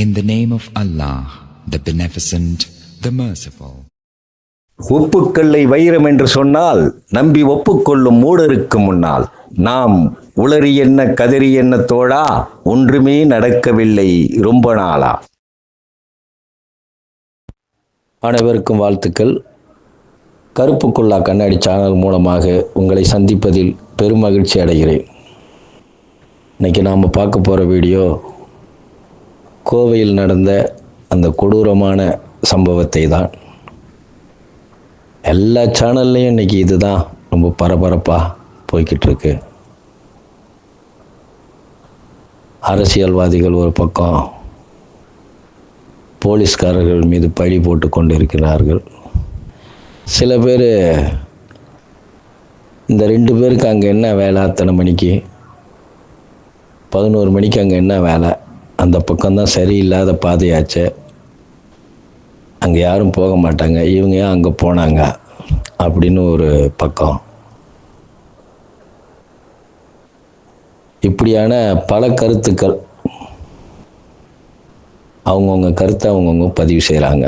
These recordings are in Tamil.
In the name of Allah, the Beneficent, the Merciful. உப்புக்கல்லை வைரம் என்று சொன்னால் நம்பி ஒப்புக்கொள்ளும் மூடருக்கு முன்னால். நாம் உளறி என்ன கதறி என்ன தோழா? ஒன்றுமே நடக்கவில்லை ரொம்ப நாளா. அனைவருக்கும் வாழ்த்துக்கள். கருப்பு குல்லா கண்ணாடி சேனல் மூலமாக உங்களை சந்திப்பதில் பெருமகிழ்ச்சி அடைகிறேன். இன்னைக்கு நாம் பார்க்க போகிற வீடியோ கோவையில் நடந்த அந்த கொடூரமான சம்பவத்தை தான் எல்லா சேனல்லையும் இன்னைக்கு இதுதான் ரொம்ப பரபரப்பாக போய்கிட்டு இருக்கு அரசியல்வாதிகள் ஒரு பக்கம் போலீஸ்காரர்கள் மீது பழி போட்டு கொண்டிருக்கிறார்கள். சில பேர் இந்த ரெண்டு பேருக்கு அங்கே என்ன வேலை அத்தனை மணிக்கு? பதினோரு மணிக்கு அங்கே என்ன வேலை? அந்த பக்கம்தான் சரியில்லாத பாதையாச்சு. அங்கே யாரும் போக மாட்டாங்க. இவங்க ஏன் அங்கே போனாங்க? அப்படின்னு ஒரு பக்கம். இப்படியான பல கருத்துக்கள் அவங்கவுங்க கருத்தை அவங்கவுங்க பதிவு செய்கிறாங்க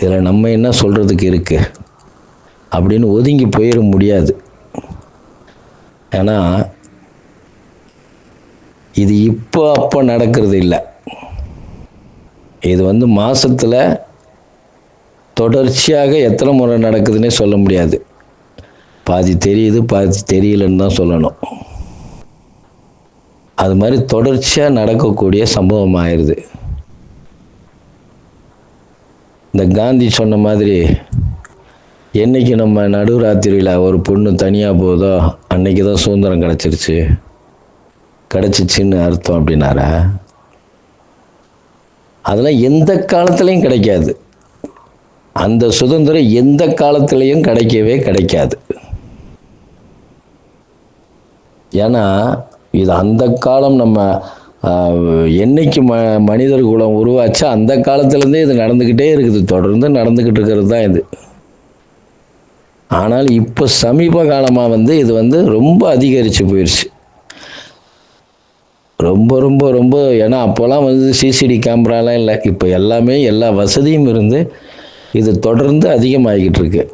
இதில் நம்ம என்ன சொல்கிறதுக்கு இருக்குது அப்படின்னு ஒதுங்கி போயிட முடியாது. ஏன்னா இது இப்போ அப்போ நடக்கிறது இல்லை. இது வந்து மாதத்தில் தொடர்ச்சியாக எத்தனை முறை நடக்குதுன்னே சொல்ல முடியாது. பாதி தெரியுது பாதி தெரியலன்னு தான் சொல்லணும். அது மாதிரி தொடர்ச்சியாக நடக்கக்கூடிய சம்பவம் ஆயிடுது இந்த காந்தி சொன்ன மாதிரி என்னைக்கு நம்ம நடுராத்திரியில் ஒரு பொண்ணு தனியாக போதோ அன்னைக்கு தான் சுதந்திரம் கிடச்சிருச்சு. கிடச்சிச்சின்னு அர்த்தம் அப்படின்னாரா? அதெல்லாம் எந்த காலத்துலேயும் கிடைக்காது. அந்த சுதந்திரம் எந்த காலத்துலேயும் கிடைக்கவே கிடைக்காது. ஏன்னா இது அந்த காலம் நம்ம என்னைக்கு ம மனிதர் குலம் உருவாச்சா அந்த காலத்துலேருந்தே இது நடந்துக்கிட்டே இருக்குது. தொடர்ந்து நடந்துக்கிட்டு இருக்கிறது தான் இது. ஆனால் இப்போ சமீப காலமாக வந்து இது வந்து ரொம்ப அதிகரித்து போயிடுச்சு ரொம்ப ரொம்ப ரொம்ப ஏன்னா அப்போல்லாம் வந்து சிசிடி கேமராலாம் இல்லை. இப்போ எல்லாமே எல்லா வசதியும் இருந்து இது தொடர்ந்து அதிகமாகிக்கிட்டு இருக்கு.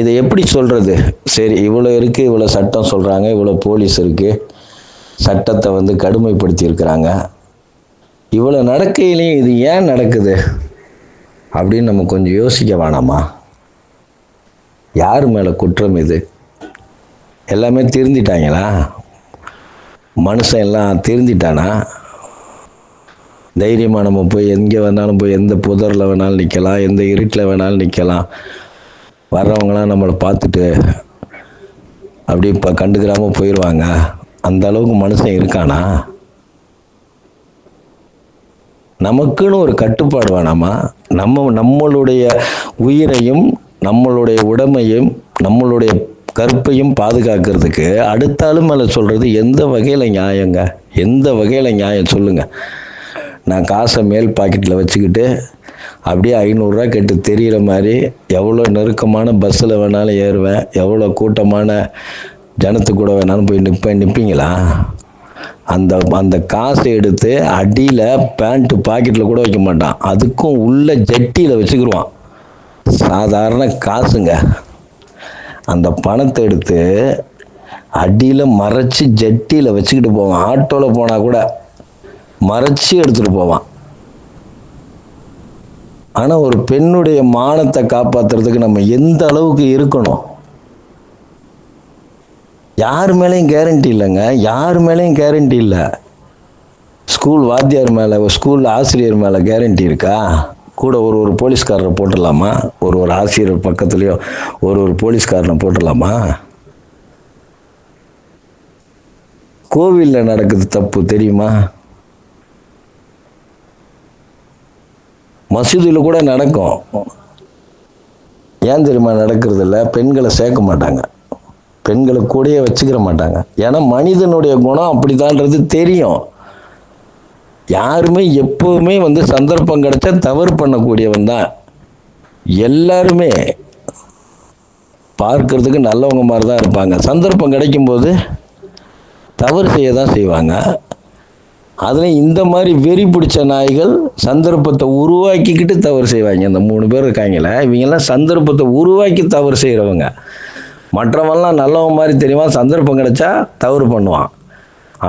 இதை எப்படி சொல்கிறது சரி இவ்வளோ இருக்குது இவ்வளோ சட்டம் சொல்கிறாங்க இவ்வளோ போலீஸ் இருக்குது சட்டத்தை வந்து கடுமைப்படுத்தியிருக்கிறாங்க. இவ்வளோ நடக்கையிலையும் இது ஏன் நடக்குது? அப்படின்னு நம்ம கொஞ்சம் யோசிக்க வேணாமா? யார் மேலே குற்றம் இது? எல்லாமே திருந்திட்டாங்களா? மனுஷன் எல்லாம் திருந்திட்டானா தைரியமாக நம்ம போய் எங்கே வேணாலும் போய் எந்த புதரில் வேணாலும் நிற்கலாம் எந்த இருட்டில் வேணாலும் நிற்கலாம். வர்றவங்களாம் நம்மளை பார்த்துட்டு அப்படி இப்போ கண்டுக்கிறாமல் போயிடுவாங்க. அந்த அளவுக்கு மனுஷன் இருக்கானா? நமக்குன்னு ஒரு கட்டுப்பாடு வேணாமா? நம்ம நம்மளுடைய உயிரையும் நம்மளுடைய உடமையும் நம்மளுடைய கற்பையும் பாதுகாக்கிறதுக்கு அடுத்தாலும் மேலே சொல்கிறது எந்த வகையில் நியாயங்க? எந்த வகையில் நியாயம் சொல்லுங்கள் நான் காசை மேல் பாக்கெட்டில் வச்சுக்கிட்டு அப்படியே ஐநூறுரூவா கெட்டு தெரிகிற மாதிரி எவ்வளோ நெருக்கமான பஸ்ஸில் வேணாலும் ஏறுவேன் எவ்வளோ கூட்டமான ஜனத்து கூட வேணாலும் போய் நிற்பேன் நிற்பீங்களா அந்த அந்த காசை எடுத்து அடியில் பேண்ட்டு பாக்கெட்டில் கூட வைக்க மாட்டான். அதுக்கும் உள்ள ஜட்டியில் வச்சுக்கிடுவான் சாதாரண காசுங்க. அந்த பணத்தை எடுத்து அடியில் மறைச்சி ஜட்டியில் வச்சுக்கிட்டு போவான். ஆட்டோவில் போனால் கூட மறைச்சி எடுத்துகிட்டு போவான். ஆனால் ஒரு பெண்ணுடைய மானத்தை காப்பாற்றுறதுக்கு நம்ம எந்த அளவுக்கு இருக்கணும்? யார் மேலேயும் கேரண்டி இல்லைங்க. யார் மேலேயும் கேரண்டி இல்லை. ஸ்கூல் வாத்தியார் மேலே ஸ்கூல் ஆசிரியர் மேலே கேரண்டி இருக்கா? கூட ஒரு ஒரு போலீஸ்காரரை போட்டுடலாமா? ஒரு ஒரு ஆசிரியர் பக்கத்துலேயோ ஒரு ஒரு போலீஸ்காரனை போட்டுடலாமா? கோவிலில் நடக்குது தப்பு தெரியுமா? மசூதியில் கூட நடக்கும். ஏன் தெரியுமா நடக்கிறதில்ல பெண்களை சேர்க்க மாட்டாங்க. பெண்களை கூடயே வச்சுக்கிற மாட்டாங்க. ஏன்னா மனிதனுடைய குணம் அப்படிதான்றது தெரியும். யாருமே எப்போவுமே வந்து சந்தர்ப்பம் கிடைச்சா தவறு பண்ணக்கூடியவன் தான். எல்லாருமே பார்க்கறதுக்கு நல்லவங்க மாதிரி தான் இருப்பாங்க. சந்தர்ப்பம் கிடைக்கும்போது தவறு செய்ய தான் செய்வாங்க. அதில் இந்த மாதிரி வெறி பிடிச்ச நாய்கள் சந்தர்ப்பத்தை உருவாக்கிக்கிட்டு தவறு செய்வாங்க. இந்த மூணு பேர் இருக்காங்களே இவங்கெல்லாம் சந்தர்ப்பத்தை உருவாக்கி தவறு செய்கிறவங்க மற்றவன்லாம் நல்லவன் மாதிரி தெரியுமா? சந்தர்ப்பம் கிடைச்சா தவறு பண்ணுவான்.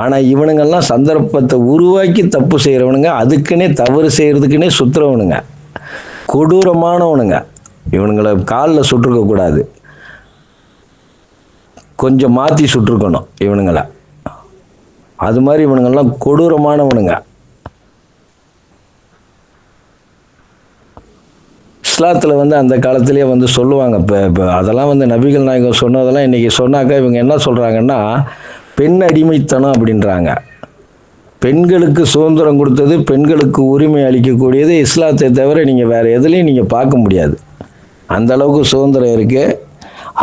ஆனால் இவனுங்கெல்லாம் சந்தர்ப்பத்தை உருவாக்கி தப்பு செய்கிறவனுங்க அதுக்குன்னே தவறு செய்கிறதுக்குன்னே சுற்றுறவனுங்க கொடூரமானவனுங்க. இவனுங்களை காலில் சுட்டிருக்க கூடாது. கொஞ்சம் மாற்றி சுட்டிருக்கணும் இவனுங்களை. அது மாதிரி இவனுங்கெல்லாம் கொடூரமானவனுங்க. இஸ்லாத்தில் வந்து அந்த காலத்திலேயே வந்து சொல்லுவாங்க இப்போ இப்போ அதெல்லாம் வந்து நபிகள் நாயகம் சொன்னதெல்லாம் இன்றைக்கி சொன்னாக்கா இவங்க என்ன சொல்கிறாங்கன்னா பெண் அடிமைத்தனம் அப்படின்றாங்க. பெண்களுக்கு சுதந்திரம் கொடுத்தது பெண்களுக்கு உரிமை அளிக்கக்கூடியது இஸ்லாத்தை தவிர நீங்கள் வேறு எதுலேயும் நீங்கள் பார்க்க முடியாது. அந்த அளவுக்கு சுதந்திரம் இருக்குது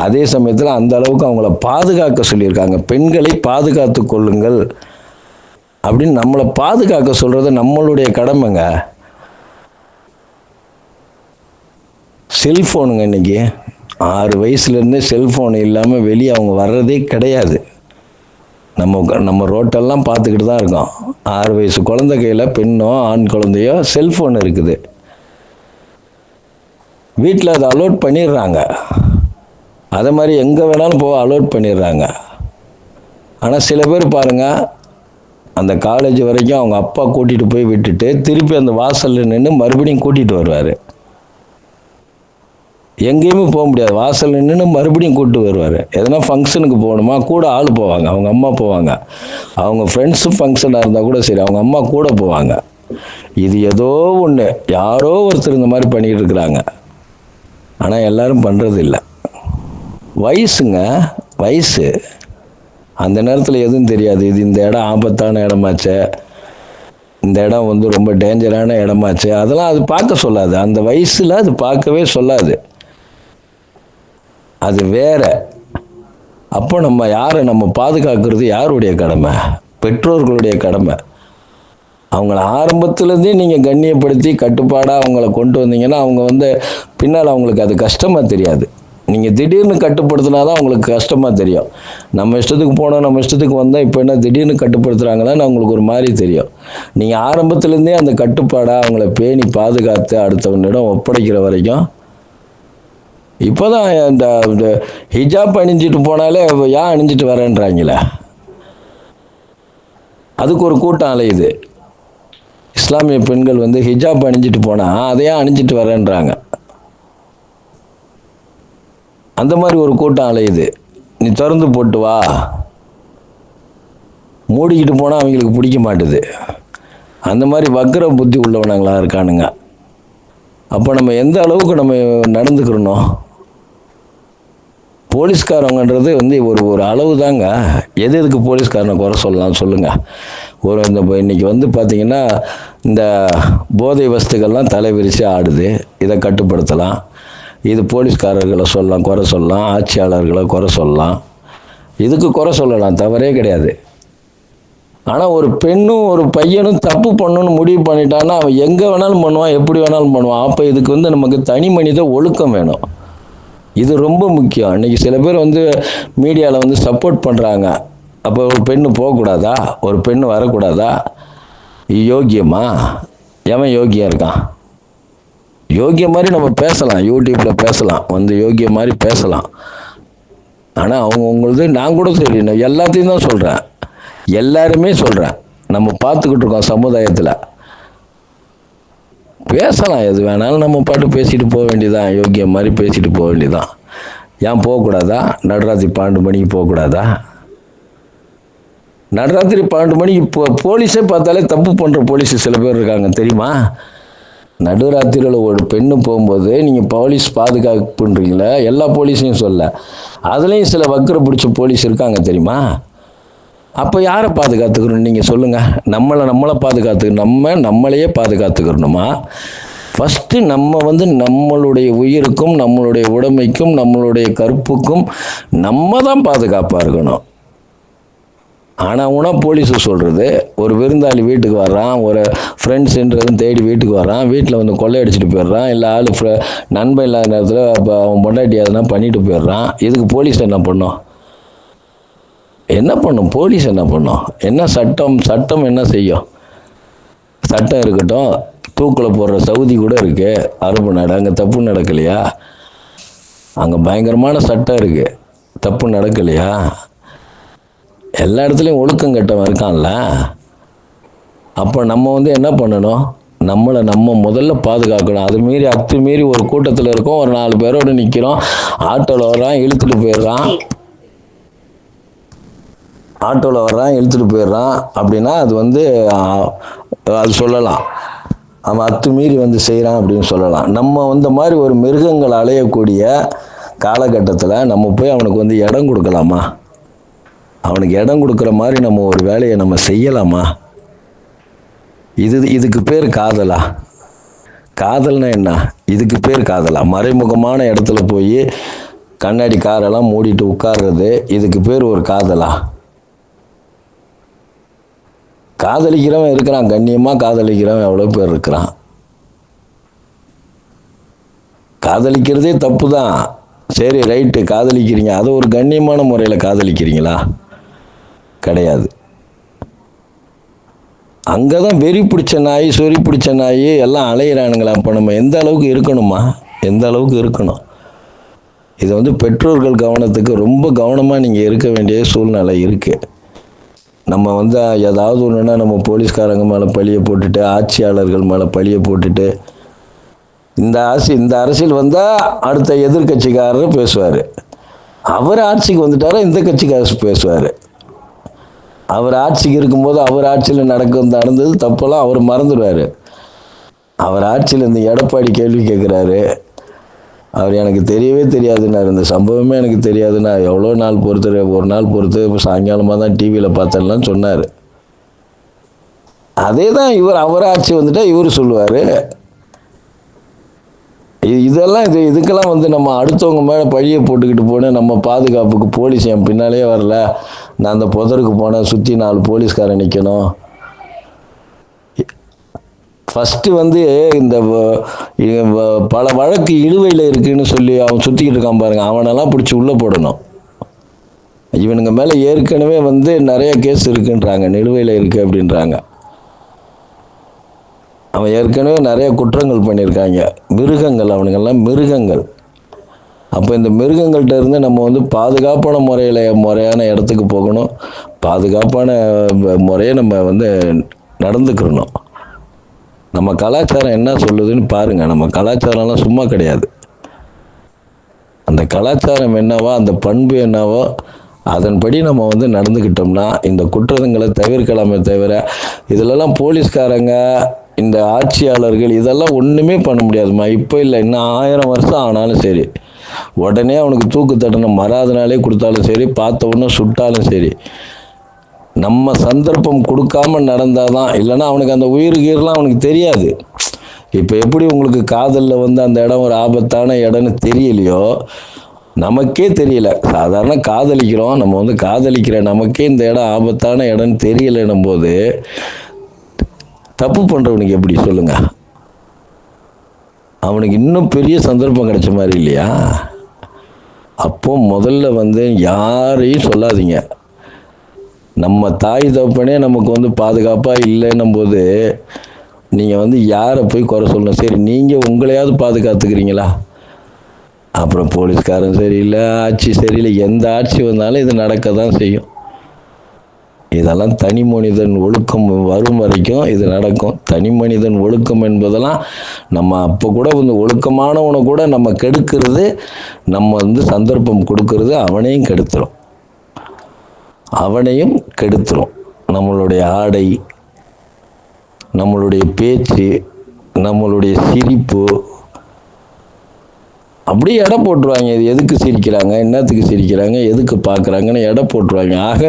அதே சமயத்தில் அந்த அளவுக்கு அவங்கள பாதுகாக்க சொல்லியிருக்காங்க. பெண்களை பாதுகாத்து கொள்ளுங்கள் அப்படின்னு நம்மளை பாதுகாக்க சொல்கிறது நம்மளுடைய கடமைங்க. செல்ஃபோனுங்க இன்னைக்கு. ஆறு வயசுலேருந்தே செல்ஃபோன் இல்லாமல் வெளியே அவங்க வர்றதே கிடையாது. நம்ம நம்ம ரோட்டெல்லாம் பார்த்துக்கிட்டு தான் இருக்கோம். ஆறு வயசு குழந்தை கையில் பெண்ணோ ஆண் குழந்தையோ செல்ஃபோன் இருக்குது. வீட்டில் அதை அலோட் பண்ணிடுறாங்க. அதை மாதிரி எங்கே வேணாலும் போக அலோட் பண்ணிடுறாங்க. ஆனால் சில பேர் பாருங்கள் அந்த காலேஜ் வரைக்கும் அவங்க அப்பா கூட்டிகிட்டு போய் விட்டுட்டு திருப்பி அந்த வாசலில் நின்று மறுபடியும் கூட்டிகிட்டு வருவார். எங்கேயுமே போக முடியாது. வாசல் நின்று மறுபடியும் கூப்பிட்டு வருவார். எதனா ஃபங்க்ஷனுக்கு போகணுமா கூட ஆள் போவாங்க. அவங்க அம்மா போவாங்க. அவங்க ஃப்ரெண்ட்ஸு ஃபங்க்ஷனாக இருந்தால் கூட சரி அவங்க அம்மா கூட போவாங்க. இது ஏதோ ஒன்று யாரோ ஒருத்தர் இந்த மாதிரி பண்ணிக்கிட்டு இருக்கிறாங்க. ஆனால் எல்லாரும் பண்ணுறது இல்லை. வயசுங்க வயசு. அந்த நேரத்தில் எதுவும் தெரியாது. இது இந்த இடம் ஆபத்தான இடமாச்சே. இந்த இடம் வந்து ரொம்ப டேஞ்சரான இடமாச்சு. அதெல்லாம் அது பார்க்க சொல்லாது. அந்த வயசில் அது பார்க்கவே சொல்லாது. அது வேற. அப்போ நம்ம யாரை நம்ம பாதுகாக்கிறது யாருடைய கடமை? பெற்றோர்களுடைய கடமை. அவங்கள ஆரம்பத்துலேருந்தே நீங்கள் கண்ணியப்படுத்தி கட்டுப்பாடாக அவங்கள கொண்டு வந்தீங்கன்னா அவங்க வந்து பின்னால் அவங்களுக்கு அது கஷ்டமாக தெரியாது. நீங்கள் திடீர்னு கட்டுப்படுத்தினா தான் அவங்களுக்கு கஷ்டமாக தெரியும். நம்ம இஷ்டத்துக்கு போனோம் நம்ம இஷ்டத்துக்கு வந்தால் இப்போ என்ன திடீர்னு கட்டுப்படுத்துகிறாங்களான்னு அவங்களுக்கு ஒரு மாதிரி தெரியும். நீங்கள் ஆரம்பத்துலேருந்தே அந்த கட்டுப்பாடாக அவங்கள பேணி பாதுகாத்து அடுத்தவனிடம் ஒப்படைக்கிற வரைக்கும் இப்போ தான் இந்த இந்த ஹிஜாப் அணிஞ்சிட்டு போனாலே ஏன் அணிஞ்சிட்டு வரேன்றாங்களே? அதுக்கு ஒரு கூட்டம் அலையுது இஸ்லாமிய பெண்கள் வந்து ஹிஜாப் அணிஞ்சிட்டு போனால் அதையே அணிஞ்சிட்டு வரேன்றாங்க? அந்த மாதிரி ஒரு கூட்டம் அலையுது நீ திறந்து போட்டு வா. மூடிக்கிட்டு போனால் அவங்களுக்கு பிடிக்க மாட்டுது. அந்த மாதிரி வக்கர புத்தி உள்ளவனங்களாக இருக்கானுங்க. அப்போ நம்ம எந்த அளவுக்கு நம்ம நடந்துக்கிறனோ போலீஸ்காரங்கன்றது வந்து ஒரு ஒரு அளவு தாங்க எது எதுக்கு போலீஸ்காரனை குறை சொல்லலாம் சொல்லுங்கள் ஒரு இந்த இன்றைக்கி வந்து பார்த்திங்கன்னா இந்த போதை வஸ்துக்கள்லாம் தலை விரித்து ஆடுது. இதை கட்டுப்படுத்தலாம். இது போலீஸ்காரர்களை சொல்லலாம் குறை சொல்லலாம். ஆட்சியாளர்களை குறை சொல்லலாம். இதுக்கு குறை சொல்லலாம் தவறே கிடையாது. ஆனால் ஒரு பெண்ணும் ஒரு பையனும் தப்பு பண்ணணும்னு முடிவு பண்ணிட்டான்னா அவன் எங்கே வேணாலும் பண்ணுவான் எப்படி வேணாலும் பண்ணுவான். அப்போ இதுக்கு வந்து நமக்கு தனி மனித ஒழுக்கம் வேணும். இது ரொம்ப முக்கியம். இன்றைக்கி சில பேர் வந்து மீடியாவில் வந்து சப்போர்ட் பண்ணுறாங்க அப்போ ஒரு பெண்ணு போகக்கூடாதா? ஒரு பெண்ணு வரக்கூடாதா? யோக்கியமா? எவன் யோக்கியம் இருக்கான்? யோக்கியம் மாதிரி நம்ம பேசலாம். யூடியூப்பில் பேசலாம். வந்து யோகிய மாதிரி பேசலாம். ஆனால் அவங்க உங்களது நான் கூட சரி எல்லாத்தையும் தான் சொல்கிறேன் எல்லாருமே சொல்கிறேன் நம்ம பார்த்துக்கிட்டு இருக்கோம் சமுதாயத்தில். பேசலாம் எது வேணாலும் நம்ம பாட்டு பேசிட்டு போக வேண்டியதான் யோக்கியம் மாதிரி பேசிட்டு போக வேண்டியதான் ஏன் போகக்கூடாதா? நடுராத்திரி பன்னெண்டு மணிக்கு போகக்கூடாதா? நடுராத்திரி பன்னெண்டு மணிக்கு போ போலீஸே பார்த்தாலே தப்பு பண்ணுற போலீஸ் சில பேர் இருக்காங்க தெரியுமா? நடுராத்திரியில் ஒரு பெண்ணு போகும்போது நீங்கள் போலீஸ் பாதுகாப்புன்றீங்களே எல்லா போலீஸையும் சொல்ல. அதுலேயும் சில வக்கரை பிடிச்ச போலீஸ் இருக்காங்க தெரியுமா? அப்போ யாரை பாதுகாத்துக்கணும் நீங்கள் சொல்லுங்கள் நம்மளை நம்மளை பாதுகாத்துக்கணும் நம்ம நம்மளையே பாதுகாத்துக்கிறணுமா ஃபஸ்ட்டு நம்ம வந்து நம்மளுடைய உயிருக்கும் நம்மளுடைய உடைமைக்கும் நம்மளுடைய கருப்புக்கும் நம்ம தான் பாதுகாப்பாக இருக்கணும். ஆனால் உனா போலீஸு சொல்கிறது ஒரு விருந்தாளி வீட்டுக்கு வர்றான் ஒரு ஃப்ரெண்ட்ஸுன்றதும் தேடி வீட்டுக்கு வர்றான் வீட்டில் வந்து கொள்ளையடிச்சிட்டு போயிடுறான் இல்லை ஆள் ஃப்ர நண்பன் இல்லாத நேரத்தில் அப்போ அவன் பொண்டாட்டி அதெல்லாம் பண்ணிட்டு போயிடுறான் இதுக்கு போலீஸ் என்ன பண்ணும்? என்ன பண்ணும்? போலீஸ் என்ன பண்ணும்? என்ன சட்டம்? சட்டம் என்ன செய்யும்? சட்டம் இருக்கட்டும். தூக்கில் போடுற சவுதி கூட இருக்கு. அரபு நாடு அங்கே தப்பு நடக்கலையா? அங்கே பயங்கரமான சட்டம் இருக்கு. தப்பு நடக்கலையா? எல்லா இடத்துலையும் ஒழுக்கம் கெட்டவன் இருக்கான்ல. அப்போ நம்ம வந்து என்ன பண்ணணும்? நம்மளை நம்ம முதல்ல பாதுகாக்கணும். அது மீறி அத்து மீறி ஒரு கூட்டத்தில் இருக்கோம். ஒரு நாலு பேரோட நிற்கிறோம் ஆட்டோவில் வர்றான் இழுத்துட்டு போயிடுறான். ஆட்டோவில் வர்றான் இழுத்துட்டு போயிடுறான் அப்படின்னா அது வந்து அது சொல்லலாம். அவன் அத்துமீறி வந்து செய்கிறான் அப்படின்னு சொல்லலாம். நம்ம வந்த மாதிரி ஒரு மிருகங்கள் அலையக்கூடிய காலகட்டத்தில் நம்ம போய் அவனுக்கு வந்து இடம் கொடுக்கலாமா? அவனுக்கு இடம் கொடுக்குற மாதிரி நம்ம ஒரு வேலையை நம்ம செய்யலாமா? இது இதுக்கு பேர் காதலா? காதல்னா என்ன? இதுக்கு பேர் காதலா? மறைமுகமான இடத்துல போய் கண்ணாடி காரெல்லாம் மூடிட்டு உட்கார்றது இதுக்கு பேர் ஒரு காதலா? காதலிக்கிறவன் இருக்கிறான் கண்ணியமாக காதலிக்கிறவன் எவ்வளோ பேர் இருக்கிறான். காதலிக்கிறதே தப்பு தான் சரி ரைட்டு காதலிக்கிறீங்க. அதை ஒரு கண்ணியமான முறையில் காதலிக்கிறீங்களா? கிடையாது. அங்கே தான் வெறி பிடிச்ச நாய் சொறி பிடிச்ச நாய் எல்லாம் அலையிறானுங்களா அப்போ நம்ம எந்த அளவுக்கு இருக்கணுமா? எந்த அளவுக்கு இருக்கணும்? இது வந்து பெற்றோர்கள் கவனத்துக்கு ரொம்ப கவனமாக நீங்கள் இருக்க வேண்டிய சூழ்நிலை இருக்குது நம்ம வந்து ஏதாவது ஒன்றுனா நம்ம போலீஸ்காரங்க மேலே பழியை போட்டுட்டு ஆட்சியாளர்கள் மேலே பழியை போட்டுட்டு இந்த ஆசி இந்த அரசியல் வந்தால் அடுத்த எதிர்கட்சிக்காரர் பேசுவார். அவர் ஆட்சிக்கு வந்துட்டாரா இந்த கட்சிக்காரர் பேசுவார். அவர் ஆட்சிக்கு இருக்கும்போது அவர் ஆட்சியில் நடக்க நடந்தது தப்பெல்லாம் அவர் மறந்துடுவார். அவர் ஆட்சியில் இந்த எடப்பாடி கேள்வி கேட்குறாரு அவர் எனக்கு தெரியவே தெரியாதுன்னாரு இந்த சம்பவமே எனக்கு தெரியாதுன்னா எவ்வளோ நாள் பொறுத்து ஒரு நாள் பொறுத்து இப்போ சாயங்காலமாக தான் டிவியில் பார்த்தேன்லாம் சொன்னார். அதே தான் இவர் அவர் ஆட்சி இவர் சொல்லுவார். இதெல்லாம் இது இதுக்கெல்லாம் வந்து நம்ம அடுத்தவங்க மேலே பழியை போட்டுக்கிட்டு போனேன் நம்ம பாதுகாப்புக்கு போலீஸ் என் பின்னாலே வரல. நான் அந்த புதருக்கு போனேன் சுற்றி நாலு போலீஸ்காரன் நிற்கணும் ஃபஸ்ட்டு வந்து இந்த பல வழக்கு இழுவையில் இருக்குன்னு சொல்லி அவன் சுற்றிக்கிட்டு இருக்கான் பாருங்க. அவனெல்லாம் பிடிச்சி உள்ளே போடணும். இவனுங்க மேலே ஏற்கனவே வந்து நிறைய கேஸ் இருக்குன்றாங்க. நிலுவையில் இருக்குது அப்படின்றாங்க. அவன் ஏற்கனவே நிறைய குற்றங்கள் பண்ணியிருக்காங்க. மிருகங்கள் அவனுங்கெல்லாம் மிருகங்கள். அப்போ இந்த மிருகங்கள்கிட்ட இருந்து நம்ம வந்து பாதுகாப்பான முறையில் முறையான இடத்துக்கு போகணும். பாதுகாப்பான முறையை நம்ம வந்து நடந்துக்கிறணும். நம்ம கலாச்சாரம் என்ன சொல்லுதுன்னு பாருங்கள் நம்ம கலாச்சாரம்லாம் சும்மா கிடையாது. அந்த கலாச்சாரம் என்னவோ அந்த பண்பு என்னவோ அதன்படி நம்ம வந்து நடந்துக்கிட்டோம்னா இந்த குற்றங்களை தவிர்க்கலாமே தவிர இதிலெல்லாம் போலீஸ்காரங்க இந்த ஆட்சியாளர்கள் இதெல்லாம் ஒன்றுமே பண்ண முடியாதும்மா. இப்போ இல்லை இன்னும் ஆயிரம் வருஷம் ஆனாலும் சரி. உடனே அவனுக்கு தூக்கு தண்டனை மறாதனாலே கொடுத்தாலும் சரி பார்த்த உடனே சுட்டாலும் சரி. நம்ம சந்தர்ப்பம் கொடுக்காம நடந்தால் தான் இல்லைன்னா அவனுக்கு அந்த உயிர் கீரெலாம் அவனுக்கு தெரியாது. இப்போ எப்படி உங்களுக்கு காதலில் வந்து அந்த இடம் ஒரு ஆபத்தான இடம்னு தெரியலையோ நமக்கே தெரியல. சாதாரண காதலிக்கிறோம் நம்ம வந்து காதலிக்கிற நமக்கே இந்த இடம் ஆபத்தான இடம்னு தெரியலன்னும் போது தப்பு பண்ணுறவனுக்கு எப்படி சொல்லுங்க? அவனுக்கு இன்னும் பெரிய சந்தர்ப்பம் கிடைச்ச மாதிரி இல்லையா? அப்போ முதல்ல வந்து யாரையும் சொல்லாதீங்க. நம்ம தாய் தப்பனே நமக்கு வந்து பாதுகாப்பாக இல்லைன்னும் போது நீங்கள் வந்து யாரை போய் குறை சொல்லணும்? சரி நீங்கள் உங்களையாவது பாதுகாத்துக்கிறீங்களா? அப்புறம் போலீஸ்காரன் சரியில்லை ஆட்சி சரியில்லை எந்த ஆட்சி வந்தாலும் இது நடக்க தான் செய்யும். இதெல்லாம் தனி மனிதன் ஒழுக்கம் வரும் வரைக்கும் இது நடக்கும். தனி மனிதன் ஒழுக்கம் என்பதெல்லாம் நம்ம அப்போ கூட வந்து ஒழுக்கமானவனை கூட நம்ம கெடுக்கிறது நம்ம வந்து சந்தர்ப்பம் கொடுக்கறது அவனையும் கெடுத்துரும். அவனையும் கெடுத்துரும். நம்மளுடைய ஆடை நம்மளுடைய பேச்சு நம்மளுடைய சிரிப்பு அப்படியே எடை போட்டுருவாங்க. இது எதுக்கு சிரிக்கிறாங்க என்னத்துக்கு சிரிக்கிறாங்க எதுக்கு பார்க்குறாங்கன்னு எடை போட்டுருவாங்க. ஆக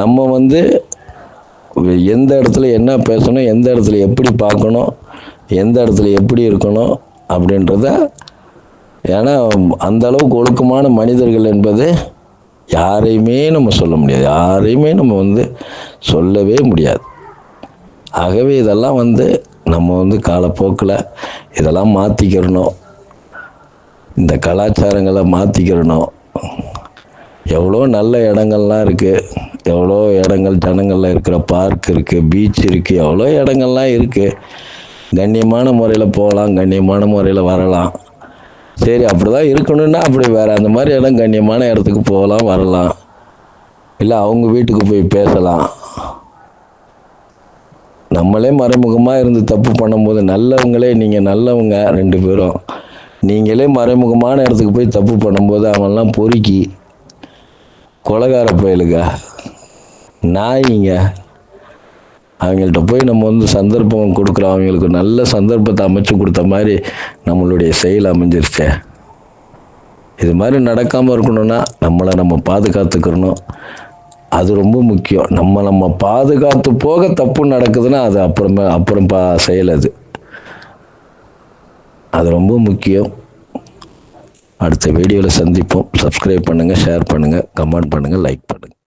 நம்ம வந்து எந்த இடத்துல என்ன பேசணும் எந்த இடத்துல எப்படி பார்க்கணும் எந்த இடத்துல எப்படி இருக்கணும் அப்படின்றத ஏன்னா அந்த அளவுக்கு ஒழுக்கமான மனிதர்கள் என்பது யாரையுமே நம்ம சொல்ல முடியாது. யாரையுமே நம்ம வந்து சொல்லவே முடியாது. ஆகவே இதெல்லாம் வந்து நம்ம வந்து காலப்போக்கில் இதெல்லாம் மாற்றிக்கிறணும் இந்த கலாச்சாரங்களை மாற்றிக்கிறணும் எவ்வளோ நல்ல இடங்கள்லாம் இருக்குது எவ்வளோ இடங்கள் ஜனங்களில் இருக்கிற பார்க் இருக்குது பீச் இருக்குது எவ்வளோ இடங்கள்லாம் இருக்குது கண்ணியமான முறையில் போகலாம் கண்ணியமான முறையில் வரலாம். சரி அப்படி தான் இருக்கணும்னா அப்படி வேறு அந்த மாதிரி இடம் கண்ணியமான இடத்துக்கு போகலாம் வரலாம். இல்லை அவங்க வீட்டுக்கு போய் பேசலாம். நம்மளே மறைமுகமாக இருந்து தப்பு பண்ணும்போது நல்லவங்களே நீங்கள் நல்லவங்க ரெண்டு பேரும். நீங்களே மறைமுகமான இடத்துக்கு போய் தப்பு பண்ணும்போது அவன்லாம் பொறுக்கி கொலகார பயலுங்க நாயிங்க. அவங்கள்ட்ட போய் நம்ம வந்து சந்தர்ப்பம் கொடுக்குறோம். அவங்களுக்கு நல்ல சந்தர்ப்பத்தை அமைச்சு கொடுத்த மாதிரி நம்மளுடைய செயல் அமைஞ்சிருச்சே. இது மாதிரி நடக்காமல் இருக்கணும்னா நம்மளை நம்ம பாதுகாத்துக்கிறணும் அது ரொம்ப முக்கியம். நம்ம நம்ம பாதுகாத்து போக தப்பு நடக்குதுன்னா அது அப்புறமே அப்புறம் பா செயல் அது. அது ரொம்ப முக்கியம். அடுத்த வீடியோவில் சந்திப்போம். சப்ஸ்கிரைப் பண்ணுங்கள் ஷேர் பண்ணுங்கள் கமெண்ட் பண்ணுங்கள் லைக் பண்ணுங்கள்